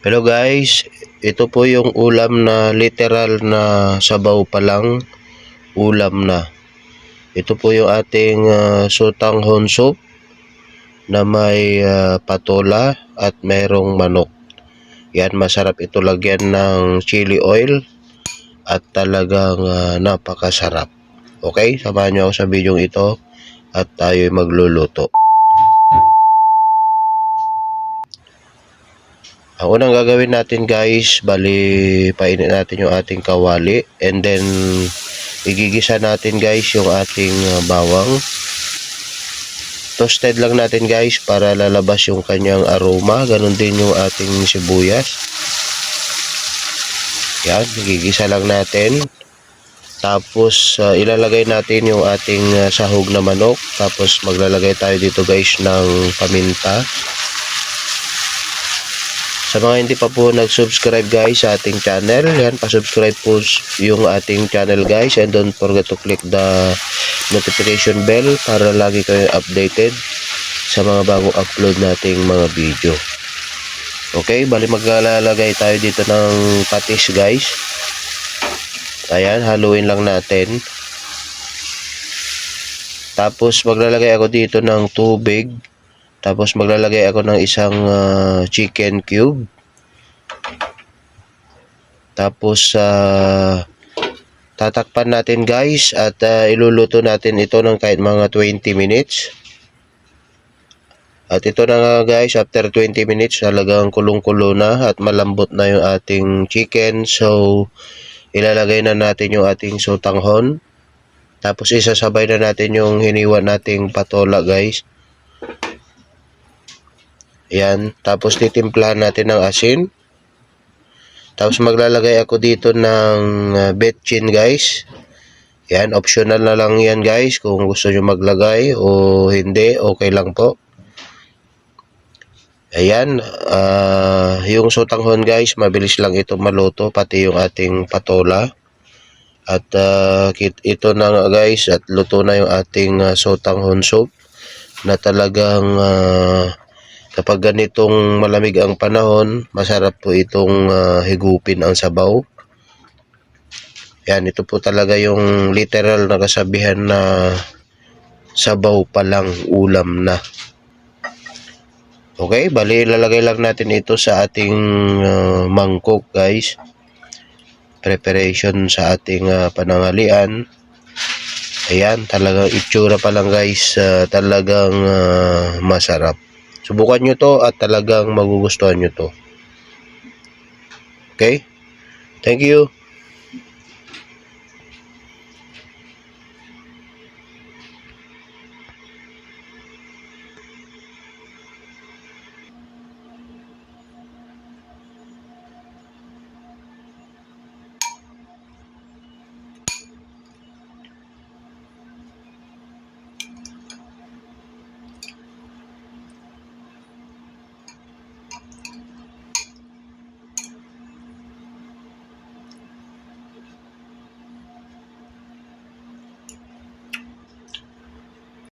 Hello guys, ito po yung ulam na literal na sabaw pa lang ulam na. Ito po yung ating ah, sutang soup na may ah, patola at mayroong manok. Yan, masarap ito lagyan ng chili oil at talagang ah, napakasarap. Okay, samahan niyo ako sa video ito at tayo'y magluluto. Ang unang gagawin natin guys, bali painit natin yung ating kawali and then igigisa natin guys yung ating uh, bawang. Toasted lang natin guys para lalabas yung kanyang aroma, ganun din yung ating sibuyas. Yan, igigisa lang natin. Tapos uh, ilalagay natin yung ating uh, sahog na manok. Tapos maglalagay tayo dito guys ng paminta. Sa mga hindi pa po nag-subscribe guys sa ating channel, yan, pa-subscribe po yung ating channel guys and don't forget to click the notification bell para lagi kayo updated sa mga bagong upload nating mga video. Okay, bali maglalagay tayo dito ng patis guys. Ayan, haluin lang natin. Tapos maglalagay ako dito ng tubig. Tapos maglalagay ako ng isang ah, chicken cube. Tapos ah, tatakpan natin guys at ah, iluluto natin ito ng kahit mga 20 minutes. At ito na nga guys, after 20 minutes talagang kulong-kulo na at malambot na yung ating chicken. So ilalagay na natin yung ating sutanghon. Tapos isasabay na natin yung hiniwa nating patola guys. Yan. Tapos titimplahan natin ng asin. Tapos maglalagay ako dito ng uh, betchin guys. Yan. Optional na lang yan guys. Kung gusto nyo maglagay o hindi, okay lang po. Ayan. ah, yung sotanghon guys, mabilis lang ito maluto. Pati yung ating patola. At ah, kit- ito na nga guys. At luto na yung ating uh, sotanghon soup. Na talagang... ah, Kapag ganitong malamig ang panahon, masarap po itong ah, higupin ang sabaw. Yan, ito po talaga yung literal na kasabihan na sabaw pa lang ulam na. Okay, bali ilalagay lang natin ito sa ating ah, mangkok guys. Preparation sa ating ah, panangalian. Ayan, talagang itsura pa lang guys, ah, talagang ah, masarap. Subukan nyo to at talagang magugustuhan nyo to. Okay? Thank you.